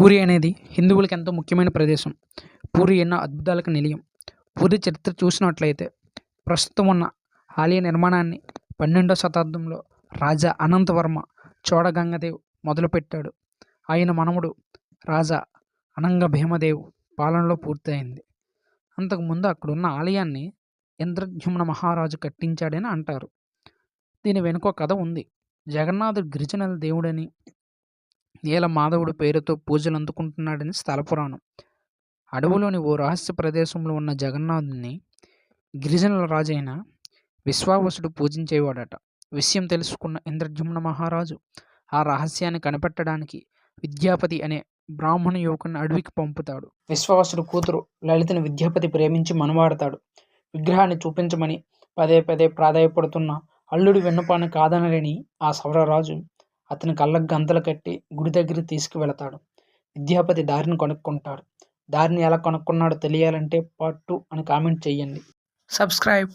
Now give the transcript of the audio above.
పూరి అనేది హిందువులకు ఎంతో ముఖ్యమైన ప్రదేశం. పూరి ఎన్నో అద్భుతాలకు నిలయం. పూరి చరిత్ర చూసినట్లయితే ప్రస్తుతం ఉన్న ఆలయ నిర్మాణాన్ని పన్నెండవ శతాబ్దంలో రాజా అనంతవర్మ చోడగంగదేవ్ మొదలుపెట్టాడు. ఆయన మనముడు రాజా అనంగ భీమదేవ్ పాలనలో పూర్తయింది. అంతకుముందు అక్కడున్న ఆలయాన్ని ఇంద్రద్యుమ్న మహారాజు కట్టించాడని అంటారు. దీని వెనుక కథ ఉంది. జగన్నాథుడు గిరిజనుల దేవుడని నీల మాధవుడు పేరుతో పూజలు అందుకుంటున్నాడని స్థలపురాణం. అడవులోని ఓ రహస్య ప్రదేశంలో ఉన్న జగన్నాథుని గిరిజనుల రాజైన విశ్వావసుడు పూజించేవాడట. విషయం తెలుసుకున్న ఇంద్రజుమ్న మహారాజు ఆ రహస్యాన్ని కనిపెట్టడానికి విద్యాపతి అనే బ్రాహ్మణ యువకుని అడవికి పంపుతాడు. విశ్వావసుడు కూతురు లలితని విద్యాపతి ప్రేమించి మనవాడతాడు. విగ్రహాన్ని చూపించమని పదే పదే ప్రాధాయపడుతున్న అల్లుడి విన్నపాన్ని కాదనలేని ఆ సౌరరాజు అతని కళ్ళకు గంతలు కట్టి గుడి దగ్గరికి తీసుకువెళతాడు. విద్యాపతి దారిని కనుక్కుంటాడు. దారిని ఎలా కనుక్కున్నాడో తెలియాలంటే పార్ట్ టూ అని కామెంట్ చేయండి సబ్స్క్రైబ్.